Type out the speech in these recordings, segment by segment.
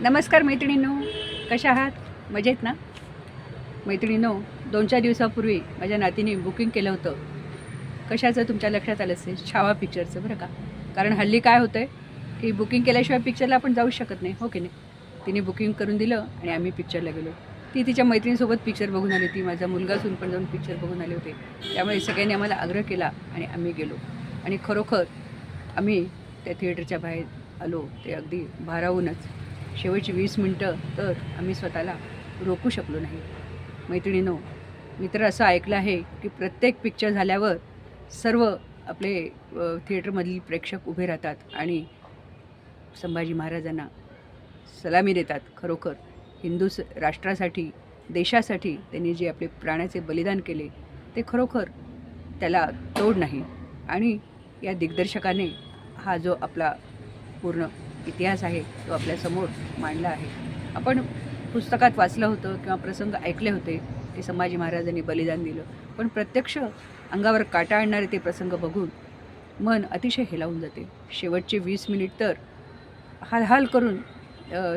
नमस्कार मैत्रिणींनो कशा आहात? मजेत ना? मैत्रिणींनो दोन चार दिवसापूर्वी माझ्या नातीने बुकिंग केलं होतं. कशाचं तुमच्या लक्षात आलं असेल? छावा पिक्चरचं बरं का? कारण हल्ली काय होतं आहे की बुकिंग केल्याशिवाय पिक्चरला आपण जाऊ शकत नाही हो की नाही? तिने बुकिंग करून दिलं आणि आम्ही पिक्चरला गेलो. ती तिच्या मैत्रिणीसोबत पिक्चर बघून आली ती माझा मुलगा सून पण जाऊन पिक्चर बघून आले होते. त्यामुळे सगळ्यांनी आम्हाला आग्रह केला आणि आम्ही गेलो. आणि खरोखर आम्ही त्या थिएटरच्या बाहेर आलो ते अगदी भारावूनच. शेवटची वीस मिनटं तर आम्ही स्वतःला रोखू शकलो नाही. मैत्रिणीनो मी तर असं ऐकलं आहे की प्रत्येक पिक्चर झाल्यावर सर्व आपले थिएटरमधील प्रेक्षक उभे राहतात आणि संभाजी महाराजांना सलामी देतात. खरोखर हिंदू स राष्ट्रासाठी देशासाठी त्यांनी जे आपले प्राण्याचे बलिदान केले ते खरोखर त्याला तोड नाही. आणि या दिग्दर्शकाने हा जो आपला पूर्ण इतिहास आहे तो आपल्यासमोर मांडला आहे. आपण पुस्तकात वाचलं होतं किंवा प्रसंग ऐकले होते ते संभाजी महाराजांनी बलिदान दिलं. पण प्रत्यक्ष अंगावर काटा आणणारे ते प्रसंग बघून मन अतिशय हेलावून जाते. शेवटचे वीस मिनिट तर हालहाल करून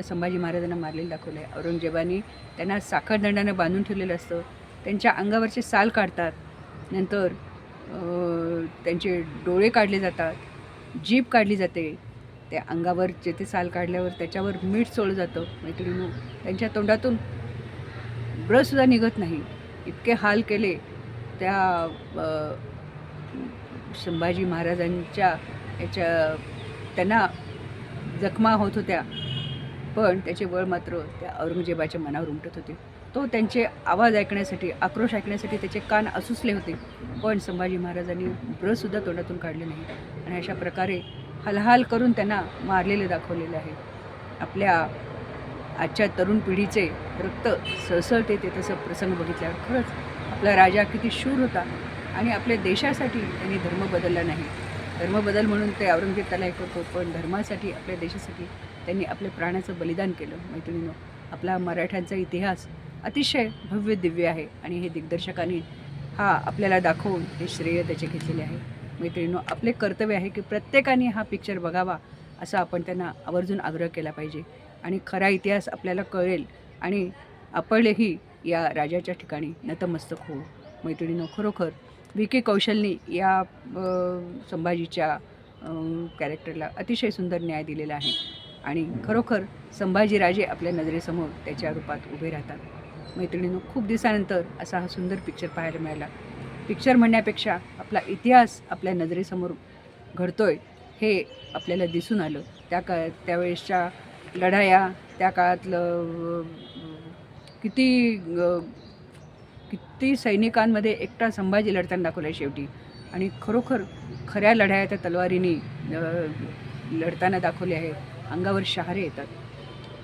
संभाजी महाराजांना मारलेलं दाखवलं आहे औरंगजेबाने त्यांना साखरदंडानं बांधून ठेवलेलं असतं. त्यांच्या अंगावरचे साल काढतात. नंतर त्यांचे डोळे काढले जातात. जीभ काढली जाते. त्या अंगावर जे ते साल काढल्यावर त्याच्यावर मीठ सोडलं जातं. मैत्रिणी त्यांच्या तोंडातून ब्रसुद्धा निघत नाही. इतके हाल केले त्या संभाजी महाराजांच्या याच्या त्यांना जखमा होत होत्या. पण त्याचे वळ मात्र त्या औरंगजेबाच्या मनावर उमटत होते. तो त्यांचे आवाज ऐकण्यासाठी आक्रोश ऐकण्यासाठी त्याचे कान असुसले होते. पण संभाजी महाराजांनी ब्रशसुद्धा तोंडातून काढले नाही. आणि अशा प्रकारे हलहाल करून त्यांना मारलेले दाखवलेले आहे. आपल्या आजच्या तरुण पिढीचे रक्त सळसळते ते तसं प्रसंग बघितल्यावर खरंच आपला राजा किती शूर होता आणि आपल्या देशासाठी त्यांनी धर्म बदलला नाही. धर्म बदल म्हणून ते औरंगजेब त्याला हे करतो पण धर्मासाठी आपल्या देशासाठी त्यांनी आपल्या प्राणाचं बलिदान केलं. मैत्रिणीनं आपला मराठ्यांचा इतिहास अतिशय भव्य दिव्य आहे आणि हे दिग्दर्शकांनी हा आपल्याला दाखवून हे श्रेय त्याचे घेतलेले आहे. मैत्रिणीनो आपले कर्तव्य आहे की प्रत्येकाने हा पिक्चर बघावा असा आपण त्यांना आवर्जून आग्रह केला पाहिजे. आणि खरा इतिहास आपल्याला कळेल आणि आपणही या राजाच्या ठिकाणी नतमस्तक होऊ. मैत्रिणीनो खरोखर व्ही. के. कौशलनी या संभाजीच्या कॅरेक्टरला अतिशय सुंदर न्याय दिलेला आहे. आणि खरोखर संभाजीराजे आपल्या नजरेसमोर त्याच्या रूपात उभे राहतात. मैत्रिणीनं खूप दिवसानंतर असा हा सुंदर पिक्चर पाहायला मिळाला. पिक्चर म्हणण्यापेक्षा आपला इतिहास आपल्या नजरेसमोर घडतोय हे आपल्याला दिसून आलं. त्या का त्यावेळेसच्या लढाया त्या काळातलं किती किती सैनिकांमध्ये एकटा संभाजी लढताना दाखवला आहे शेवटी. आणि खरोखर खऱ्या लढाया त्या तलवारीने लढताना दाखवले आहे अंगावर शहारे येतात.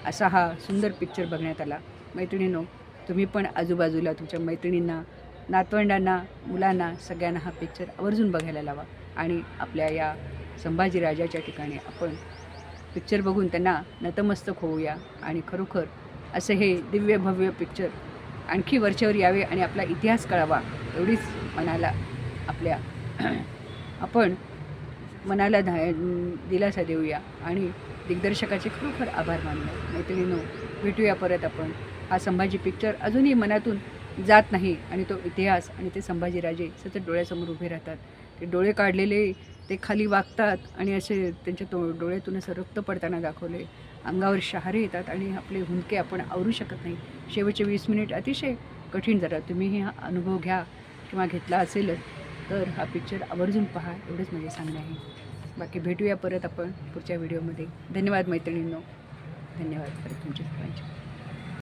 असा हा सुंदर पिक्चर बघण्यात आला. मैत्रिणींनो तुम्ही पण आजूबाजूला तुमच्या मैत्रिणींना नातवंडांना मुलांना सगळ्यांना हा पिक्चर आवर्जून बघायला लावा. आणि आपल्या या संभाजीराजाच्या ठिकाणी आपण पिक्चर बघून त्यांना नतमस्तक होऊया. आणि खरोखर असे हे दिव्य भव्य पिक्चर आणखी वरच्यावर यावे आणि आपला इतिहास कळावा एवढीच मनाला आपल्या आपण मनाला धा दिलासा देऊया. आणि दिग्दर्शकाचे खरोखर आभार मानूया. मैत्रिणीनो भेटूया परत आपण. हा संभाजी पिक्चर अजूनही मनातून जात नाही आणि तो इतिहास आणि ते संभाजीराजे सतत डोळ्यासमोर उभे राहतात. ते डोळे काढलेले ते खाली वागतात आणि असे त्यांच्या तो डोळ्यातून असं रक्त पडताना दाखवले. अंगावर शहारे येतात आणि आपले हुंदके आपण आवरू शकत नाही. शेवटचे वीस मिनिट अतिशय कठीण जरा. तुम्हीही हा अनुभव घ्या किंवा घेतला असेलच तर हा पिक्चर आवर्जून पहा एवढंच माझे सांगणे आहे. बाकी भेटूया परत आपण पुढच्या व्हिडिओमध्ये धन्यवाद मैत्रिणींनो. धन्यवाद. परत तुमच्या सर्वांचे.